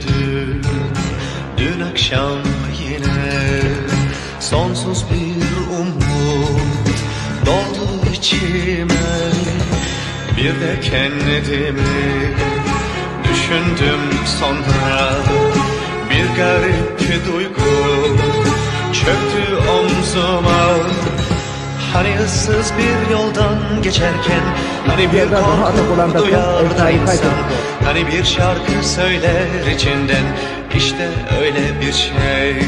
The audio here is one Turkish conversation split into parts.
dün Dün akşam yine Sonsuz bir umut Doldu içime. Bir de kendimi Düşündüm sonra. Bir garip duygu Çöktü omzuma. Hani ıssız bir yoldan geçerken Hani bir korku da duyar çok da efsane insan. Hani bir şarkı söyler içinden işte öyle bir şey.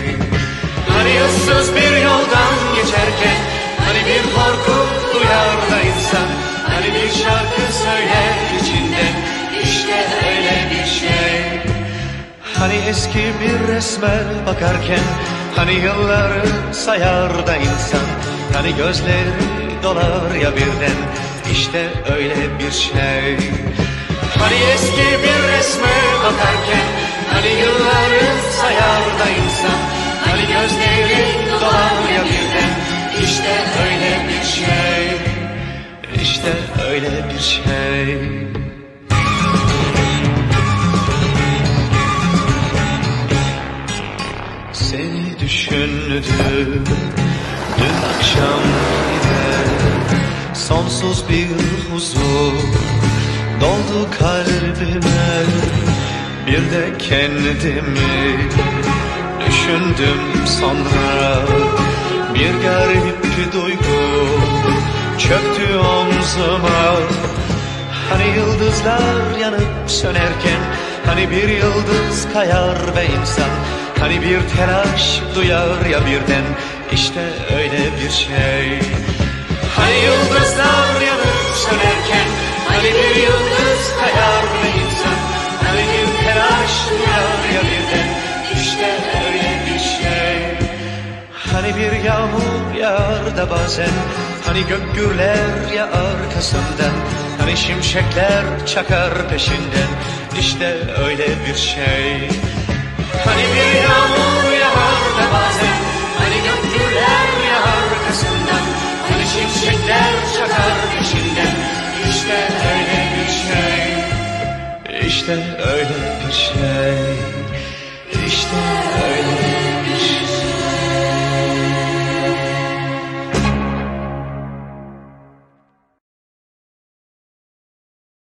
Hani ıssız bir yoldan geçerken Hani bir korku duyar da insan. Hani bir şarkı söyler içinden işte öyle bir şey. Hani eski bir resme bakarken Hani yılları sayar da insan Hani gözleri dolar ya birden. İşte öyle bir şey. Hani eski bir resme bakarken Hani yılları sayar da insan. Hani gözleri dolar ya birden. İşte öyle bir şey. İşte öyle bir şey. Seni düşündüm dün akşam yine Sonsuz bir huzur doldu kalbime. Bir de kendimi düşündüm sonra. Bir garip duygu çöktü omzuma. Hani yıldızlar yanıp sönerken Hani bir yıldız kayar ve insan Hani bir telaş duyar ya birden işte öyle bir şey. Hani yıldızlar yanıp sönerken Hani bir yıldız kayar ve insan. Hani bir telaş duyar ya birden işte öyle bir şey. Hani bir yağmur yağar da bazen Hani gök gürler ya arkasından. Hani şimşekler çakar peşinden İşte öyle bir şey Hani bir yağmur yağar da bazen Hani gök gürler ya arkasından Hani şimşekler çakar peşinden şey İşte öyle bir şey İşte öyle bir şey